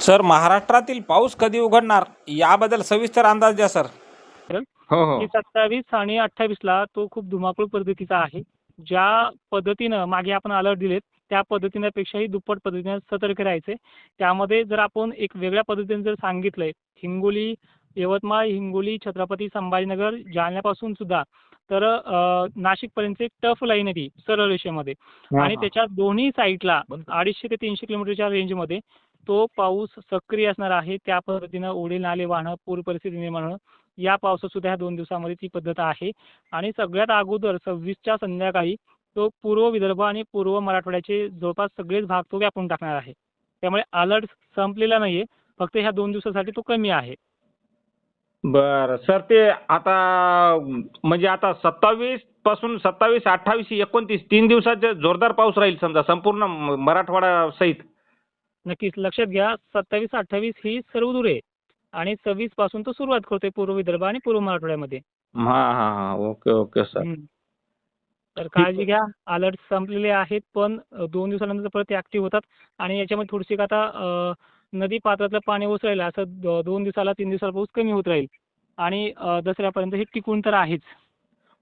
Sir महाराष्ट्रातील पाऊस कधी उघडणार? याबद्दल सविस्तर अंदाज द्या सर. हो हो. की सत्तावीस आणि अठ्ठावीसला तो खूप धुमाकूळ पद्धतीचा आहे. ज्या पद्धतीनं मागे आपण अलर्ट दिलेत त्या पद्धतीनेपेक्षाही दुप्पट पद्धतीने सतर्क राहायचे. त्यामध्ये जर आपण एक वेगळ्या पद्धतीने जर सांगितलंय हिंगोली यवतमाळ हिंगोली छत्रपती संभाजीनगर जालन्यापासून सुद्धा तर नाशिकपर्यंत एक टफ लाईन आहे ती सरळ रेषेमध्ये. आणि त्याच्या दोन्ही साईडला अडीचशे ते तीनशे किलोमीटरच्या रेंजमध्ये तो पाऊस सक्रिय असणार आहे त्या पद्धतीनं ओढे नाले वाहणं पूर परिस्थिती निर्माण होणं या पावसात सुद्धा ह्या दोन दिवसामध्ये ती पद्धत आहे. आणि सगळ्यात अगोदर सव्वीसच्या संध्याकाळी तो पूर्व विदर्भ आणि पूर्व मराठवाड्याचे जवळपास सगळेच भाग तो व्यापून टाकणार आहे. त्यामुळे अलर्ट संपलेला नाहीये फक्त ह्या दोन दिवसासाठी तो कमी आहे. बर सर ते आता म्हणजे आता सत्तावीसपासून सत्तावीस अठ्ठावीस एकोणतीस तीन दिवसाचे जोरदार पाऊस राहील समजा संपूर्ण मराठवाडा सहित. नक्कीच लक्षात घ्या सत्तावीस अठ्ठावीस ही सर्व दूर आहे आणि सव्वीसपासून तो सुरुवात करतोय पूर्व विदर्भ आणि पूर्व मराठवाड्यामध्ये. हा हा हा ओके ओके सर. तर काळजी घ्या अलर्ट संपलेले आहेत पण दोन दिवसानंतर परत ते ऍक्टिव्ह होतात आणि याच्यामध्ये थोडीशी आता नदी पात्रातलं पाणी ओसरायला असं दोन दिवसाला तीन दिवसाला पाऊस कमी होत राहील. आणि दसऱ्यापर्यंत हे टिकून तर आहेच.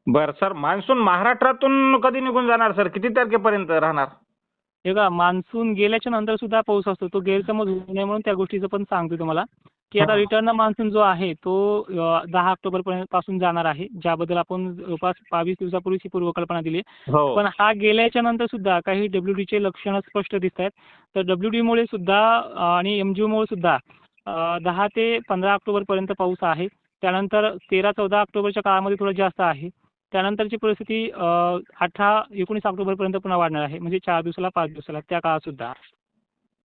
बर सर मान्सून महाराष्ट्रातून कधी निघून जाणार सर? किती तारखेपर्यंत राहणार? हे बघा मान्सून गेल्याच्यानंतर सुद्धा पाऊस असतो. तो गैरसमज होऊ नये म्हणून त्या गोष्टीचं पण सांगतो तुम्हाला. की आता. रिटर्न मान्सून जो आहे तो दहा ऑक्टोबर पर्यंत पासून जाणार आहे. ज्याबद्दल आपण जवळपास बावीस दिवसापूर्वीच ही पूर्वकल्पना दिली हो. पण हा गेल्याच्यानंतर सुद्धा काही डब्ल्यू चे लक्षणं स्पष्ट दिसत आहेत तर डब्ल्यू डी मुळे सुद्धा आणि एम जी मुळे सुद्धा दहा ते पंधरा ऑक्टोबर पर्यंत पाऊस आहे. त्यानंतर तेरा चौदा ऑक्टोबरच्या काळामध्ये थोडं जास्त आहे. त्यानंतरची परिस्थिती अठरा एकोणीस ऑक्टोबर पर्यंत पुन्हा वाढणार आहे. म्हणजे चार दिवसाला पाच दिवसाला त्या काळात सुद्धा.